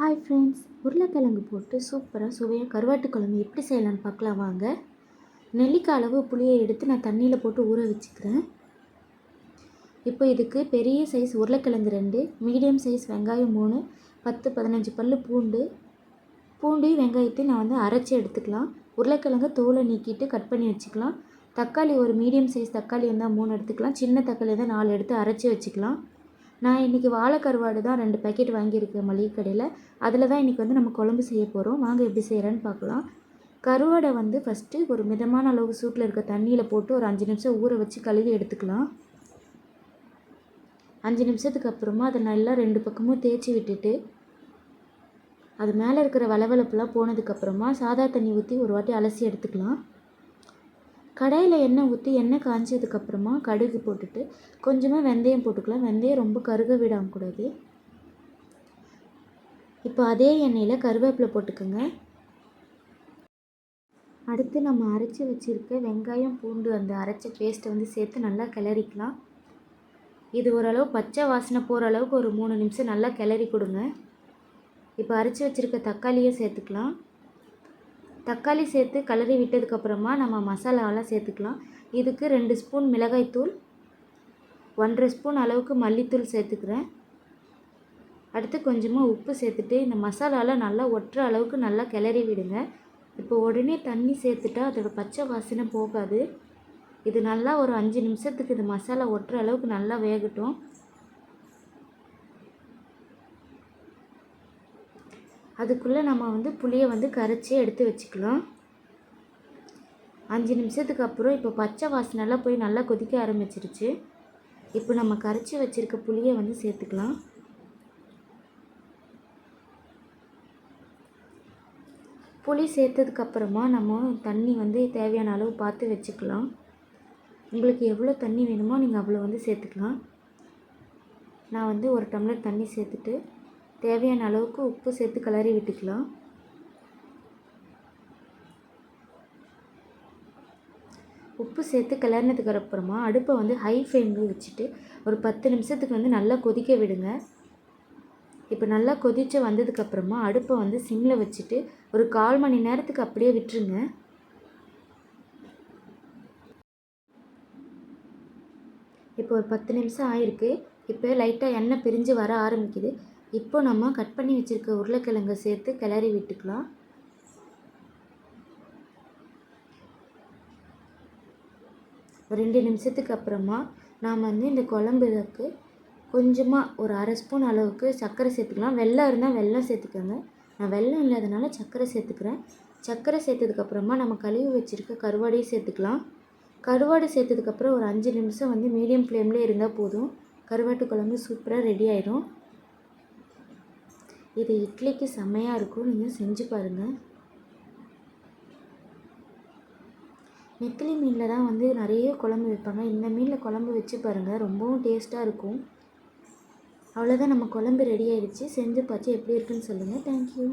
Hi friends உருளைக்கிழங்கு போட்டு சூப்பராக சுவையாக கருவாட்டு குழம்பு எப்படி செய்யலான்னு பார்க்கலாம் வாங்க. நெல்லிக்காய் அளவு புளியை எடுத்து நான் தண்ணியில் போட்டு ஊற வச்சுக்கிறேன். இப்போ இதுக்கு பெரிய சைஸ் உருளைக்கிழங்கு ரெண்டு மீடியம் சைஸ் வெங்காயம் மூணு பத்து பதினஞ்சு பல் பூண்டு. பூண்டையும் வெங்காயத்தையும் நான் வந்து அரைச்சி எடுத்துக்கலாம். உருளைக்கிழங்கு தோலை நீக்கிட்டு கட் பண்ணி வச்சுக்கலாம். தக்காளி ஒரு மீடியம் சைஸ் தக்காளி இருந்தால் மூணு எடுத்துக்கலாம். சின்ன தக்காளி இருந்தால் நாலு எடுத்து அரைச்சி வச்சுக்கலாம். நான் இன்றைக்கி வாழை கருவாடு தான் ரெண்டு பேக்கெட் வாங்கியிருக்கேன் மளிகை கடையில் அதில் தான் இன்றைக்கி வந்து நம்ம குழம்பு செய்ய போகிறோம் வாங்க எப்படி செய்கிறேன்னு பார்க்கலாம். கருவாடை வந்து ஃபஸ்ட்டு ஒரு மிதமான அளவு சூட்டில் இருக்க தண்ணியில் போட்டு ஒரு அஞ்சு நிமிஷம் ஊற வச்சு கழுவி எடுத்துக்கலாம். அஞ்சு நிமிஷத்துக்கு அப்புறமா அதை நல்லா ரெண்டு பக்கமும் தேய்ச்சி விட்டுட்டு அது மேலே இருக்கிற வளவளப்புலாம் போனதுக்கப்புறமா சாதா தண்ணி ஊற்றி ஒரு வாட்டி அலசி எடுத்துக்கலாம். கடாயில் எண்ணெய் ஊற்றி எண்ணெய் காய்ஞ்சதுக்கப்புறமா கடுகு போட்டுட்டு கொஞ்சமாக வெந்தயம் போட்டுக்கலாம். வெந்தயம் ரொம்ப கருக விடக்கூடாது இப்போ அதே எண்ணெயில் கருவேப்பிலை போட்டுக்கோங்க. அடுத்து நம்ம அரைச்சி வச்சுருக்க வெங்காயம் பூண்டு அந்த அரைச்ச பேஸ்ட்டை வந்து சேர்த்து நல்லா கிளறிக்கலாம். இது ஓரளவு பச்சை வாசனை போகிற அளவுக்கு ஒரு மூணு நிமிஷம் நல்லா கிளறி கொடுங்க. இப்போ அரைச்சி வச்சுருக்க தக்காளியும் சேர்த்துக்கலாம். தக்காளி சேர்த்து கலரி விட்டதுக்கப்புறமா நம்ம மசாலாவெல்லாம் சேர்த்துக்கலாம். இதுக்கு ரெண்டு ஸ்பூன் மிளகாய்த்தூள் ஒன்றரை ஸ்பூன் அளவுக்கு மல்லித்தூள் சேர்த்துக்கிறேன். அடுத்து கொஞ்சமாக உப்பு சேர்த்துட்டு இந்த மசாலாலாம் நல்லா ஒட்டுற அளவுக்கு நல்லா கிளறி விடுங்க. இப்போ உடனே தண்ணி சேர்த்துட்டா அதோடய பச்சை வாசனை போகாது. இது நல்லா ஒரு அஞ்சு நிமிஷத்துக்கு இந்த மசாலா ஒட்டுற அளவுக்கு நல்லா வேகட்டும். அதுக்குள்ளே நம்ம வந்து புளியை வந்து கரைச்சி எடுத்து வச்சுக்கலாம். அஞ்சு நிமிஷத்துக்கு அப்புறம் இப்போ பச்சை வாசனைலாம் போய் நல்லா கொதிக்க ஆரம்பிச்சிருச்சு. இப்போ நம்ம கரைச்சி வச்சுருக்க புளியை வந்து சேர்த்துக்கலாம். புளி சேர்த்ததுக்கப்புறமா நம்ம தண்ணி வந்து தேவையான அளவு பார்த்து வச்சுக்கலாம். உங்களுக்கு எவ்வளோ தண்ணி வேணுமோ நீங்கள் அவ்வளோ வந்து சேர்த்துக்கலாம். நான் வந்து ஒரு டம்ளர் தண்ணி சேர்த்துட்டு தேவையான அளவுக்கு உப்பு சேர்த்து கிளறி விட்டுக்கலாம். உப்பு சேர்த்து கிளறினதுக்கு அப்புறமா அடுப்பை வந்து ஹை ஃப்ளேமில் வச்சுட்டு ஒரு பத்து நிமிஷத்துக்கு வந்து நல்லா கொதிக்க விடுங்க. இப்போ நல்லா கொதித்து வந்ததுக்கப்புறமா அடுப்பை வந்து சிம்மில் வச்சுட்டு ஒரு கால் மணி நேரத்துக்கு அப்படியே விட்டுருங்க. இப்போ ஒரு பத்து நிமிஷம் ஆயிருக்கு. இப்போ லைட்டாக எண்ணெய் பிரிஞ்சு வர ஆரம்பிக்குது. இப்போ நம்ம கட் பண்ணி வச்சுருக்க உருளைக்கிழங்கை சேர்த்து கிளறி விட்டுக்கலாம். ரெண்டு நிமிஷத்துக்கு அப்புறமா நாம் வந்து இந்த குழம்புக்கு கொஞ்சமாக ஒரு அரை ஸ்பூன் அளவுக்கு சர்க்கரை சேர்த்துக்கலாம். வெள்ளம் இருந்தால் வெள்ளம் சேர்த்துக்கோங்க. நான் வெள்ளம் இல்லாதனால சர்க்கரை சேர்த்துக்கிறேன். சர்க்கரை சேர்த்ததுக்கப்புறமா நம்ம கழுவி வச்சுருக்க கருவாடையும் சேர்த்துக்கலாம். கருவாடு சேர்த்ததுக்கப்புறம் ஒரு அஞ்சு நிமிஷம் வந்து மீடியம் ஃப்ளேம்லேயே இருந்தால் போதும். கருவாட்டு குழம்பு சூப்பராக ரெடி ஆயிடும் இது இட்லிக்கு செம்மையாக இருக்கும். நீங்கள் செஞ்சு பாருங்கள் நெத்திலி மீனில் தான் வந்து நிறைய குழம்பு வைப்பாங்க. இந்த மீனில் குழம்பு வச்சு பாருங்கள் ரொம்பவும் டேஸ்ட்டாக இருக்கும். அவ்வளோதான் நம்ம குழம்பு ரெடி ஆயிடுச்சு. செஞ்சு பார்த்து எப்படி இருக்குன்னு சொல்லுங்கள் தேங்க்யூ